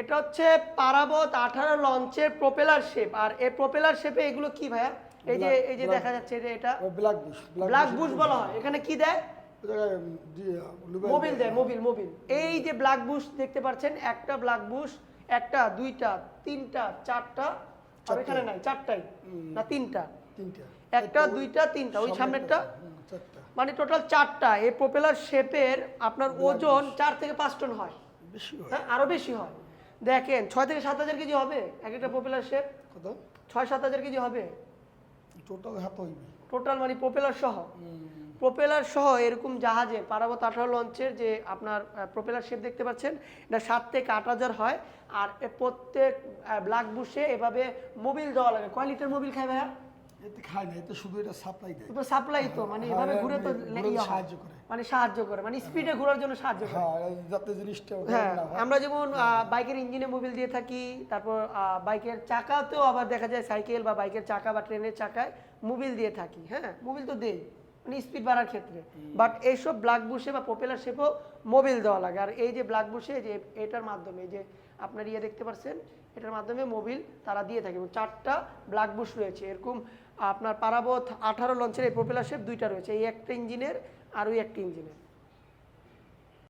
এটা হচ্ছে পারাবত আঠারো লঞ্চের প্রোপেলার শেপ আর এই প্রোপেলার শেপে এগুলো কি ভাইয়া? এই যে এই যে দেখা যাচ্ছে যে এটা ব্ল্যাক বুশ ব্ল্যাক বুশ বলা হয়। এখানে কি দেয়? মোবিল দেয়। Mobil Mobil. এই যে ব্ল্যাক বুশ দেখতে পাচ্ছেন একটা ব্ল্যাক বুশ একটা দুইটা তিনটা চারটা আর এখানে নাই চারটাই। না তিনটা। তিনটা। একটা দুইটা তিনটা ওই সামনেরটা। চারটা। মানে টোটাল চারটা। এই প্রোপেলার শেপের আপনার ওজন চার থেকে পাঁচ টন হয়। বেশি হয়। হ্যাঁ আরও বেশি হয়। দেখেন ছয় থেকে সাত হাজার কেজি হবে এক একটা প্রোপেলার শেপ কত? ছয় সাত হাজার কেজি হবে। টোটাল হাত হইবে। টোটাল মানে প্রোপেলার সহ। প্রোপেলার সহ এরকম জাহাজে পারাবত আঠারো লঞ্চের যে আপনার প্রোপেলার শেপ দেখতে পাচ্ছেন এটা সাত থেকে আট হাজার হয়। আর প্রত্যেক ব্ল্যাক বুশে এভাবে মোবিল দেওয়া লাগে। কয় লিটার মোবিল খায় ভাইয়া? এতে খায় না এতে শুধু এটা সাপ্লাই দেয়। সাপ্লাই তো মানে এভাবে হ্যাঁ, ঘুরে তো ঘুরে ইয়ে হয়। সাহায্য করে। মানে সাহায্য করে মানে স্পিডে ঘোরার জন্য সাহায্য করে। হ্যাঁ যাতে জিনিসটা হ্যাঁ হয়। আমরা যেমন বাইকের ইঞ্জিনে মোবিল দিয়ে থাকি তারপর বাইকের চাকাতেও আবার দেখা যায় সাইকেল বা বাইকের চাকা বা ট্রেনের চাকায় মোবিল দিয়ে থাকি হ্যাঁ মোবিল তো দেই মানে স্পিড বাড়ার ক্ষেত্রে। বাট এইসব ব্ল্যাক বুশে বা পপুলার শেপও মোবিল দেওয়া লাগে। আর এই যে ব্ল্যাক বুশে যে এটার মাধ্যমে যে আপনার ইয়ে দেখতে পাচ্ছেন এটার মাধ্যমে মোবিল তারা দিয়ে থাকে। এবং চারটা ব্ল্যাক বুশ রয়েছে। এরকম আপনার পারাবত আঠারো লঞ্চের এই প্রপেলার শেপ দুইটা রয়েছে। এই একটা ইঞ্জিনের আর ওই একটা ইঞ্জিনের।